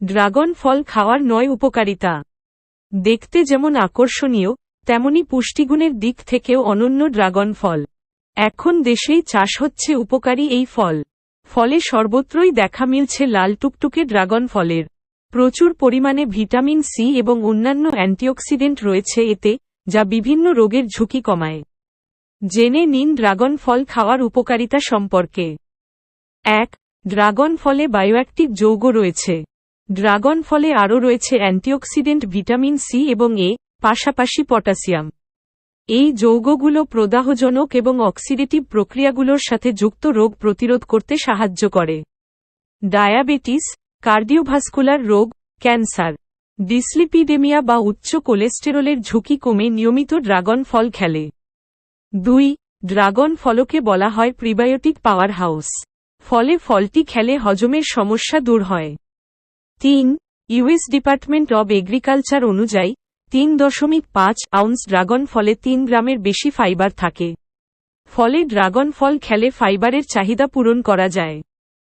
Dragon ফল খাওয়ার নয় উপকারিতা। দেখতে যেমন আকর্ষণীয়, তেমনি পুষ্টিগুণের দিক থেকেও অনন্য ড্রাগন ফল। এখন দেশেই চাষ হচ্ছে উপকারী এই ফল। ফলে সর্বত্রই দেখা মিলছে লাল টুকটুকে ড্রাগন ফলের। প্রচুর পরিমাণে ভিটামিন সি এবং অন্যান্য অ্যান্টিঅক্সিডেন্ট রয়েছে এতে, যা বিভিন্ন রোগের ঝুঁকি কমায়। জেনে নিন ড্রাগন ফল খাওয়ার উপকারিতা সম্পর্কে। এক, ড্রাগন ফলে বায়োঅ্যাক্টিভ যৌগ রয়েছে। ড্রাগন ফলে আরও রয়েছে অ্যান্টিঅক্সিডেন্ট ভিটামিন সি এবং এ, পাশাপাশি পটাশিয়াম। এই যৌগগুলো প্রদাহজনক এবং অক্সিডেটিভ প্রক্রিয়াগুলোর সাথে যুক্ত রোগ প্রতিরোধ করতে সাহায্য করে। ডায়াবেটিস, কার্ডিওভাস্কুলার রোগ, ক্যান্সার, ডিসলিপিডেমিয়া বা উচ্চ কোলেস্টেরলের ঝুঁকি কমে নিয়মিত ড্রাগন ফল খেলে। দুই, ড্রাগন ফলকে বলা হয় প্রিবায়োটিক পাওয়ার হাউস ফলে ফলটি খেলে হজমের সমস্যা দূর হয়। তিন, ইউএস ডিপার্টমেন্ট অব এগ্রিকালচার অনুযায়ী, তিন দশমিক পাঁচ আউন্স ড্রাগন ফলে তিন গ্রামের বেশি ফাইবার থাকে। ফলে ড্রাগন ফল খেলে ফাইবারের চাহিদা পূরণ করা যায়।